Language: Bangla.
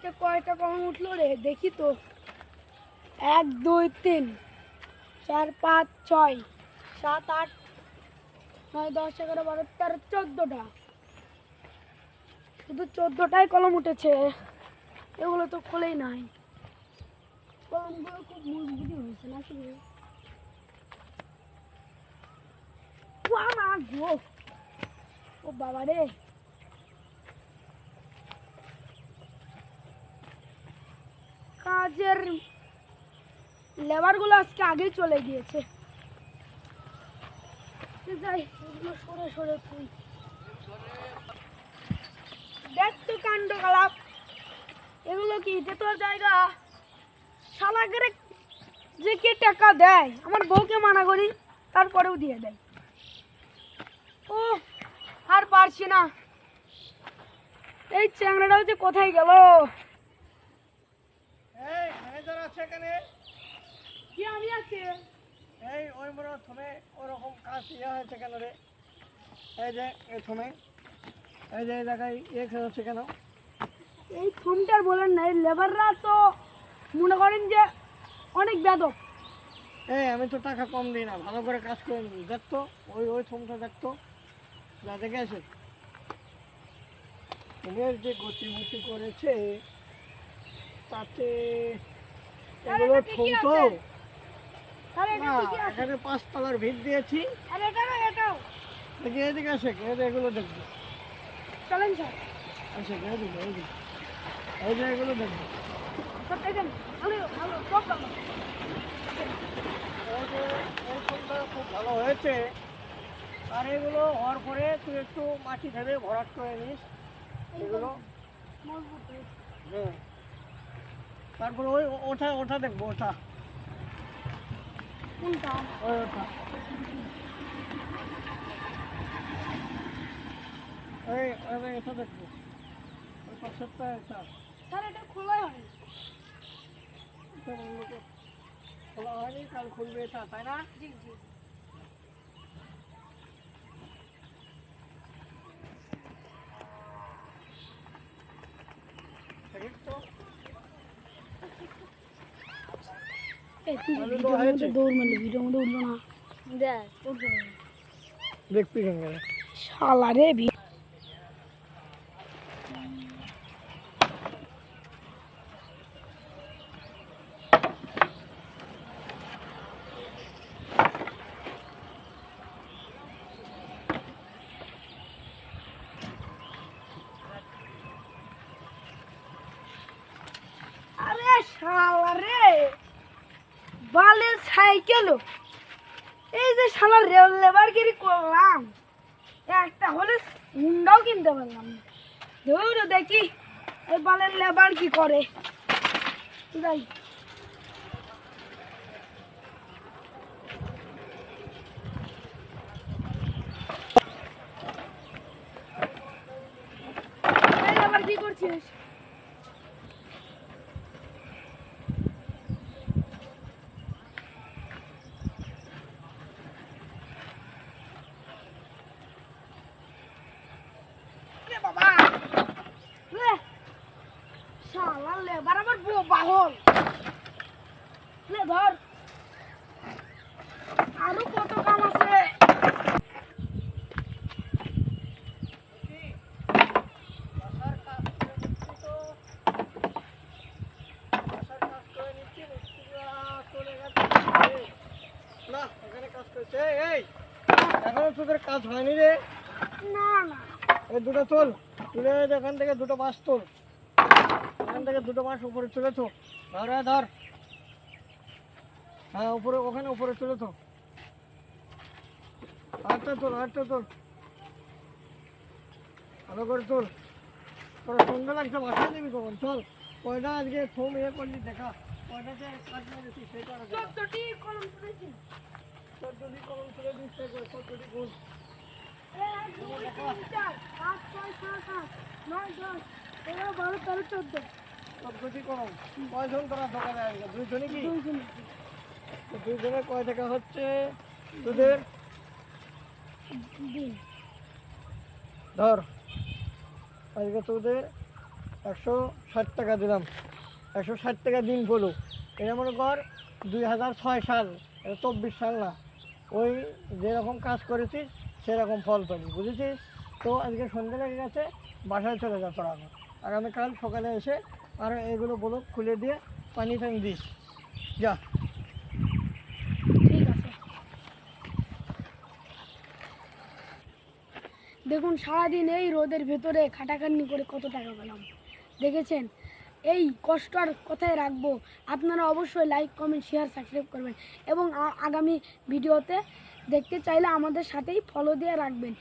আজকে কয়টা কলম উঠল রে? দেখি তো। এক, দুই, তিন, চার, পাঁচ, ছয়, সাত, আট, নয়, দশ, এগারো, বারো, তেরো, চোদ্দোটা। শুধু চোদ্দোটাই কলম উঠেছে। এগুলো তো খোলেই নাই। কলমগুলো খুব মজবুতি হয়েছে নাকি ও বাবা রে! কাজের লেবারগুলো আজকে আগেই চলে গিয়েছে। কাণ্ড এগুলো কি এটা জায়গা? যে কে টাকা দেয়, আমার বউকে মানা করি, তারপরেও দিয়ে দেয়। ও আর পারছি না। এই চ্যাংড়াটাও যে কোথায় গেল? কি আমি আছি? এই ওই মনে থমে ওরকম কাজ ইয়ে হয়েছে কেন রে? এই যে এই থমে। এই যে জায়গায় ইয়ে হচ্ছে কেন? এই ফোনটার বলেন না এই লেবাররা তো মনে করেন যে অনেক বেদক এই আমি তো টাকা কম দিই না ভালো করে কাজ করে নিই। দেখতো ওই ওই থমটা দেখতো যা দেখে আছে এদের যে গতিমতি করেছে তাতে এগুলো তো আছে? এখানে পাঁচতলার ভিত দিয়েছি। দেখি এদিকে আসে এগুলো দেখব। চলেন স্যার। আচ্ছা এদিকে এই যে এগুলো দেখব। খুব ভালো হয়েছে। আর এগুলো হওয়ার পরে তুই একটু মাটি ভেবে ভরাট করে নিস। এগুলো। মজবুত হ্যাঁ। তারপরে ওই ওঠা ওঠা দেখব ওঠা ওই ওঠা এই এটা দেখব। ওই পাশেরটা এটা। স্যার এটা খোলাই হয় তো খোলা হয়নি কাল খুলবে এটা তাই না? জি জি ঠিক তো এই তুই তাহলে তো ভিডিওর হয়েছে। মধ্যে দৌড় মারলি ভিডিওর মধ্যে উঠল না। দেখ উঠবে না দেখবি শালা রে ভি আরে শালা রে! বালের সাইকেল এই যে শালা রেল লেবারগিরি করলাম। একটা হলে হুন্ডাও কিনতে পারলাম ধরো দেখি, এই বালের লেবার কি করে। যাই। লেবার কি করছিস রে বাবা রে শালা লেবার আমার লে ধর। আরও কত কাম আছে? কাজ তো বাসার কাজ করে নিচ্ছি মিস্ত্রিরা না এখানে কাজ করছে। এই, এই এখনও তোদের কাজ হয়নি রে। না না। এই দুটো চল তুলে এখান থেকে দুটো বাঁশ তোল। এখান থেকে দুটো বাঁশ উপরে তুলে তো। ধর ধর। হ্যাঁ উপরে ওখানে উপরে তুলে তো। আটটা তোল আটটা তোল। ভালো করে তোল। তোরা সন্ধ্যা লাগছে বাসায় দিবি কখন? চল। কয়টা আজকে ফোম ইয়ে করলি দেখা। কয়টা যে কাজ মেরেছি সেটা চোদ্দটি কলম তুলেছি। চোদ্দটি কলম তুলে দিস চোদ্দটি গুণ এক দুই তিন চার। পাঁচ ছয় সাত আট নয় দশ। এগারো বারো তেরো চোদ্দ। চোদ্দটি কলম কয়জন তোরা দোকানে আসবে? দুইজনই কি? দুই জন তো দুইজনে কয় টাকা হচ্ছে তোদের? দিন ধর আজকে তোদের একশো ষাট টাকা দিলাম। একশো ষাট টাকা দিন পড়ল এটা মনে কর দুই হাজার ছয় সাল এটা চব্বিশ সাল না। ওই যেরকম কাজ করেছিস সেরকম ফল পাবি বুঝেছিস? তো আজকে সন্ধ্যে লেগে গেছে বাসায় চলে যা তোরা। আগামীকাল সকালে এসে আর এগুলো বলো খুলে দিয়ে পানি টানি দিস। যা। দেখুন, সারাদিন এই রোদের ভেতরে খাটাখাটনি করে কত টাকা পেলাম। দেখেছেন? এই কষ্ট আর কোথায় রাখব? আপনারা অবশ্যই লাইক কমেন্ট শেয়ার সাবস্ক্রাইব করবেন এবং আগামী ভিডিওতে দেখতে চাইলে আমাদের সাথেই ফলো দিয়ে রাখবেন।